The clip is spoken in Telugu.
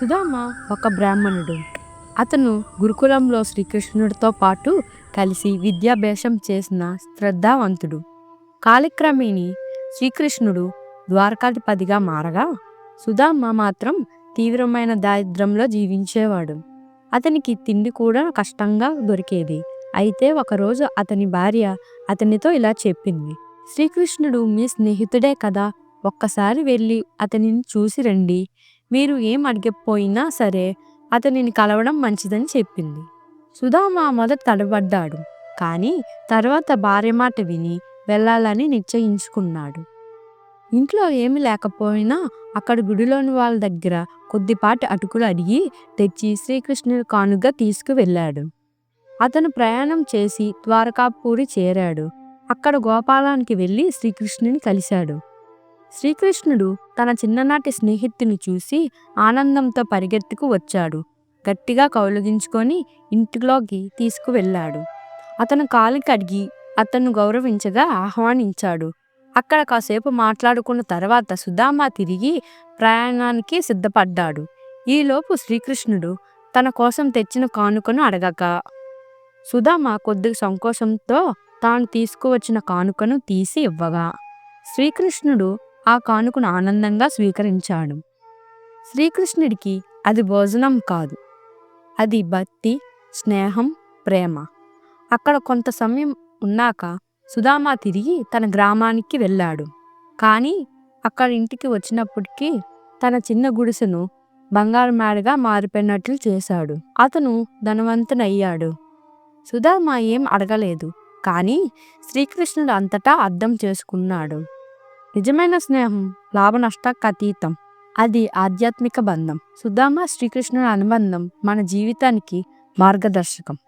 సుధామ ఒక బ్రాహ్మణుడు. అతను గురుకులంలో శ్రీకృష్ణుడితో పాటు కలిసి విద్యాభ్యాసం చేసిన శ్రద్ధావంతుడు. కాలక్రమేణి శ్రీకృష్ణుడు ద్వారకాధిపతిగా మారగా సుధామ మాత్రం తీవ్రమైన దారిద్రంలో జీవించేవాడు. అతనికి తిండి కూడా కష్టంగా దొరికేది. అయితే ఒకరోజు అతని భార్య అతనితో ఇలా చెప్పింది. శ్రీకృష్ణుడు మీ స్నేహితుడే కదా ఒక్కసారి వెళ్ళి అతనిని చూసి రండి. మీరు ఏం అడిగిపోయినా సరే అతనిని కలవడం మంచిదని చెప్పింది. సుధామా మొదట తడబడ్డాడు. కానీ తర్వాత భార్య మాట విని వెళ్ళాలని నిశ్చయించుకున్నాడు. ఇంట్లో ఏమి లేకపోయినా అక్కడ గుడిలోని వాళ్ళ దగ్గర కొద్దిపాటి అటుకులు అడిగి తెచ్చి శ్రీకృష్ణుడి కానుగా తీసుకువెళ్ళాడు. అతను ప్రయాణం చేసి ద్వారకాపూరి చేరాడు. అక్కడ గోపాలానికి వెళ్ళి శ్రీకృష్ణుని కలిశాడు. శ్రీకృష్ణుడు తన చిన్ననాటి స్నేహితుని చూసి ఆనందంతో పరిగెత్తుకు వచ్చాడు. గట్టిగా కౌలుగించుకొని ఇంటిలోకి తీసుకువెళ్ళాడు. అతను కాలు కడిగి అతను గౌరవించగా ఆహ్వానించాడు. అక్కడ కాసేపు మాట్లాడుకున్న తర్వాత సుధామ తిరిగి ప్రయాణానికి సిద్ధపడ్డాడు. ఈలోపు శ్రీకృష్ణుడు తన కోసం తెచ్చిన కానుకను అడగక సుధామ కొద్ది సంకోచంతో తాను తీసుకువచ్చిన కానుకను తీసి ఇవ్వగా శ్రీకృష్ణుడు ఆ కానుకను ఆనందంగా స్వీకరించాడు. శ్రీకృష్ణుడికి అది భోజనం కాదు. అది భక్తి స్నేహం ప్రేమ. అక్కడ కొంత సమయం ఉన్నాక సుధామ తిరిగి తన గ్రామానికి వెళ్ళాడు. కానీ అక్కడ ఇంటికి వచ్చినప్పటికీ తన చిన్న గుడిసెను బంగారు మేడగా మారిపోయినట్లు చేశాడు. అతను ధనవంతునయ్యాడు సుధామ ఏం అడగలేదు. కానీ శ్రీకృష్ణుడు అంతటా అర్థం చేసుకున్నాడు. నిజమైన స్నేహం లాభ నష్టాలకు అతీతం. అది ఆధ్యాత్మిక బంధం. సుధామ శ్రీకృష్ణుని అనుబంధం మన జీవితానికి మార్గదర్శకం.